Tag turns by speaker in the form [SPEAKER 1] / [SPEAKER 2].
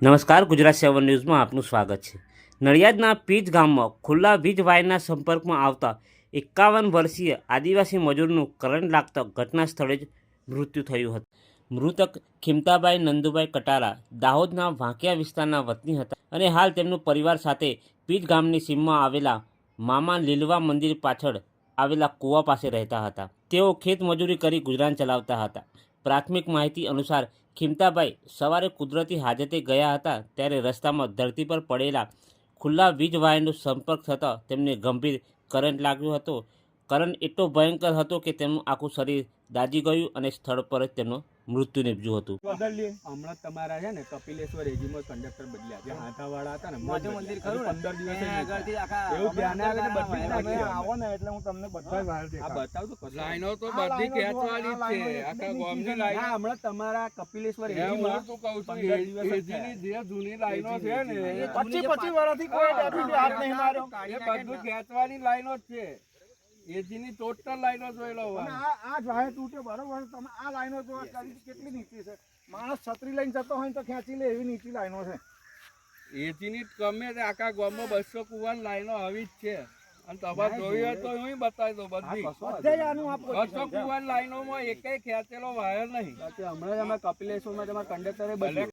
[SPEAKER 1] નમસ્કાર, ગુજરાત સેવન ન્યૂઝમાં આપનું સ્વાગત છે. નડિયાદના પીજ ગામમાં ખુલ્લા વીજ વાયરના સંપર્કમાં આવતા એકાવન વર્ષીય આદિવાસી મજૂરનું કરંટ લાગતા ઘટના સ્થળે જ મૃત્યુ થયું હતું. મૃતક ખિમતાભાઈ નંદુભાઈ કટારા દાહોદના વાંકિયા વિસ્તારના વતની હતા અને હાલ તેમનું પરિવાર સાથે પીજ ગામની સીમમાં આવેલા મામા લીલવા મંદિર પાછળ આવેલા કૂવા પાસે રહેતા હતા. તેઓ ખેતમજૂરી કરી ગુજરાન ચલાવતા હતા. પ્રાથમિક માહિતી અનુસાર ખિમતાભાઈ સવારે કુદરતી હાજતે ગયા હતા ત્યારે રસ્તામાં ધરતી પર પડેલા ખુલ્લા વીજ વાયરનો સંપર્ક થતાં તેમને ગંભીર કરંટ લાગ્યો હતો. કરંટ એટલો ભયંકર હતો કે તેમનું આખું શરીર દાજી ગયું અને સ્થળ પર જ તેમનું મૃત્યુ નીપજ્યું હતું.
[SPEAKER 2] હમણાં તમારા છે ને કપિલેશ્વર એજીમાં કંડક્ટર બદલ્યા. જે હાથાવાળા હતા ને
[SPEAKER 3] મોજે મંદિર ખરું
[SPEAKER 2] પંદર દિવસ એવું ધ્યાને આગળ બદલી જ
[SPEAKER 3] વાયર આવો
[SPEAKER 4] ને એટલે હું તમને બધા
[SPEAKER 2] આ
[SPEAKER 4] દેખાડું.
[SPEAKER 2] બતાવ તો કશું.
[SPEAKER 5] લાઈનો તો બધી ખેંચવાની છે. આખા ગામની લાઈનો.
[SPEAKER 2] હમણાં તમારા કપિલેશ્વર
[SPEAKER 5] એમ
[SPEAKER 2] એજીમાં
[SPEAKER 5] હું તો કહું છું એજીની જે જૂની લાઈનો છે ને
[SPEAKER 2] એજીની.
[SPEAKER 5] એ
[SPEAKER 4] પચીસ પચીસ વર્ષથી કોઈ ડેપ્યુટી હાથ નહીં માર્યો
[SPEAKER 5] બધું ખેંચવાની લાઈનો જ છે. એજીની ટોટલ લાઈનો જોઈ લો
[SPEAKER 4] અને આ આ વાયર તૂટ્યો. બરોબર તમે આ લાઈનો જો કરી કેટલી નીચી છે? માણસ છત્રી લઈને જતો હોય તો ખેંચી લે એવી નીચી લાઈનો છે.
[SPEAKER 5] એજીની ગમે તે આખા ગામમાં બસો કુવાની લાઈનો આવી જ છે. અને તમારે જોઈ હોય તો હું બતાવી દઉં બધી
[SPEAKER 4] બધે.
[SPEAKER 5] બસો કુવાની લાઈનોમાં એકે ખેંચેલો વાયર નહીં.
[SPEAKER 2] હમણાં જ અમે કપિલેશ્વરમાં તમારા કંડક્ટરે બદલ્યું